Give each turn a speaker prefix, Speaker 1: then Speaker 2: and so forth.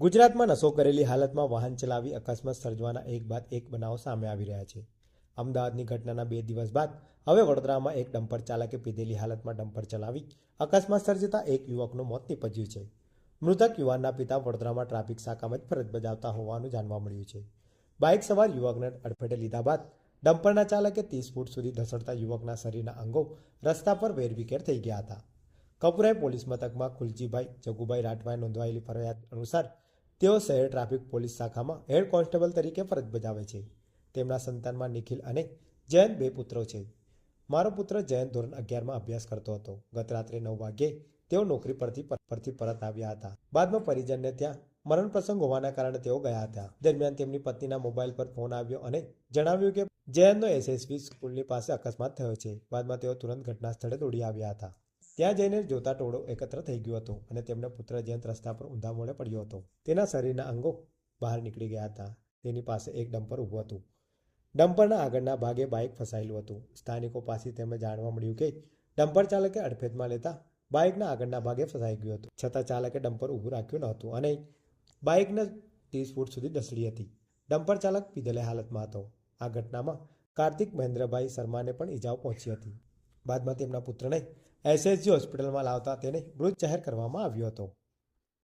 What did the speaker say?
Speaker 1: ગુજરાતમાં નશો કરેલી હાલતમાં વાહન ચલાવી અકસ્માત સર્જવાના એક બાદ એક બનાવો સામે આવી રહ્યા છે. અમદાવાદની ઘટનાના બે દિવસ બાદ હવે વડોદરામાં એક ડમ્પર ચાલકે પીધેલી હાલતમાં ડમ્પર ચલાવી અકસ્માત સર્જતા એક યુવકનું મોત નિપજ્યું છે. મૃતક યુવાનના પિતા વડોદરામાં ટ્રાફિક શાખામાં જ ફરજ બજાવતા હોવાનું જાણવા મળ્યું છે. બાઇક સવાર યુવકને અડફેટે લીધા બાદ ડમ્પરના ચાલકે ત્રીસ ફૂટ સુધી ધસડતા યુવકના શરીરના અંગો રસ્તા પર વેરવિખેર થઈ ગયા હતા. કપુરાઈ પોલીસ મથકમાં ખુલજીભાઈ, જગુભાઈ રાઠવાએ નોંધાયેલી ફરિયાદ અનુસાર તેઓ શહેર ટ્રાફિક પોલીસ શાખામાં હેડ કોન્સ્ટેબલ તરીકે ફરજ બજાવે છે. તેમના સંતાનમાં નિખિલ અને જયંત બે પુત્રો છે. મારો પુત્ર જયંત ધોરણ અગિયારમાં અભ્યાસ કરતો હતો. ગત રાત્રે નવ વાગ્યે તેઓ નોકરી પરથી પરથી પરત આવ્યા હતા. બાદમાં પરિજનને ત્યાં મરણ પ્રસંગ હોવાના કારણે તેઓ ગયા હતા. દરમિયાન તેમની પત્નીના મોબાઈલ પર ફોન આવ્યો અને જણાવ્યું કે જયંતનો એસએસવી સ્કૂલની પાસે અકસ્માત થયો છે. બાદમાં તેઓ તુરંત ઘટના સ્થળે દોડી આવ્યા હતા. ત્યાં જઈને જોતા ટોળો એકત્ર થઈ ગયો હતો અને તેમનો પુત્ર જયંત રસ્તા પર ઊંધા મોડે પડ્યો હતો. તેના શરીરના અંગો બહાર નીકળી ગયા હતા. તેની પાસે એક ડમ્પર ઊભું હતું. ડમ્પરના આગળના ભાગે બાઇક ફસાયેલું હતું. સ્થાનિકો પાસે તેમને જાણવા મળ્યું કે ડમ્પર ચાલકે અડફેટમાં લેતા બાઇકના આગળના ભાગે ફસાઈ ગયું હતું. છતાં ચાલકે ડમ્પર ઊભું રાખ્યું ન હતું અને બાઇકને ત્રીસ ફૂટ સુધી ડસડી હતી. ડમ્પર ચાલક પીધેલી હાલતમાં હતો. આ ઘટનામાં કાર્તિક મહેન્દ્રભાઈ શર્માને પણ ઈજાઓ પહોંચી હતી. બાદમાં તેમના પુત્રને એસએસજી હોસ્પિટલમાં લાવતા તેને મૃત જાહેર કરવામાં આવ્યો હતો.